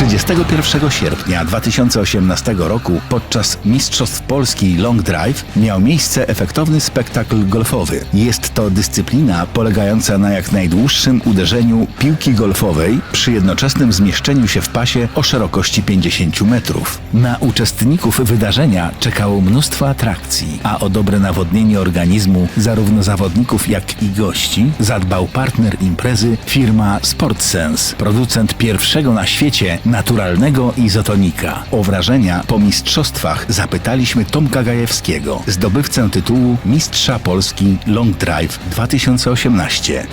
31 sierpnia 2018 roku podczas Mistrzostw Polski Long Drive miał miejsce efektowny spektakl golfowy. Jest to dyscyplina polegająca na jak najdłuższym uderzeniu piłki golfowej przy jednoczesnym zmieszczeniu się w pasie o szerokości 50 metrów. Na uczestników wydarzenia czekało mnóstwo atrakcji, a o dobre nawodnienie organizmu zarówno zawodników jak i gości zadbał partner imprezy firma SportSense, producent pierwszego na świecie naturalnego izotonika. O wrażenia po mistrzostwach zapytaliśmy Tomka Gajewskiego, zdobywcę tytułu Mistrza Polski Long Drive 2018.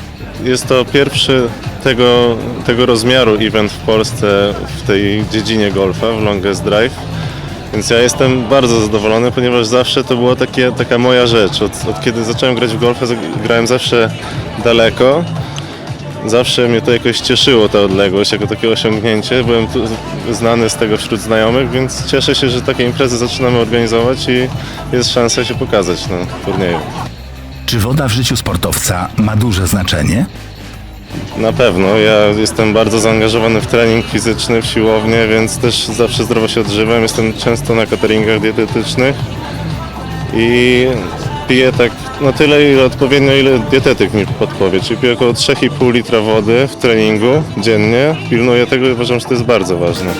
Jest to pierwszy tego, tego rozmiaru event w Polsce w tej dziedzinie golfa, w Longest Drive. Więc ja jestem bardzo zadowolony, ponieważ zawsze to była taka moja rzecz. Od, od kiedy zacząłem grać w golfa, grałem zawsze daleko. Zawsze mnie to jakoś cieszyło, ta odległość, jako takie osiągnięcie. Byłem znany z tego wśród znajomych, więc cieszę się, że takie imprezy zaczynamy organizować i jest szansa się pokazać na turnieju. Czy woda w życiu sportowca ma duże znaczenie? Na pewno. Ja jestem bardzo zaangażowany w trening fizyczny, w siłownię, więc też zawsze zdrowo się odżywam. Jestem często na cateringach dietetycznych i piję tak na tyle, ile odpowiednio, ile dietetyk mi podpowie. Czyli piję około 3,5 litra wody w treningu dziennie. Pilnuję tego i uważam, że to jest bardzo ważne.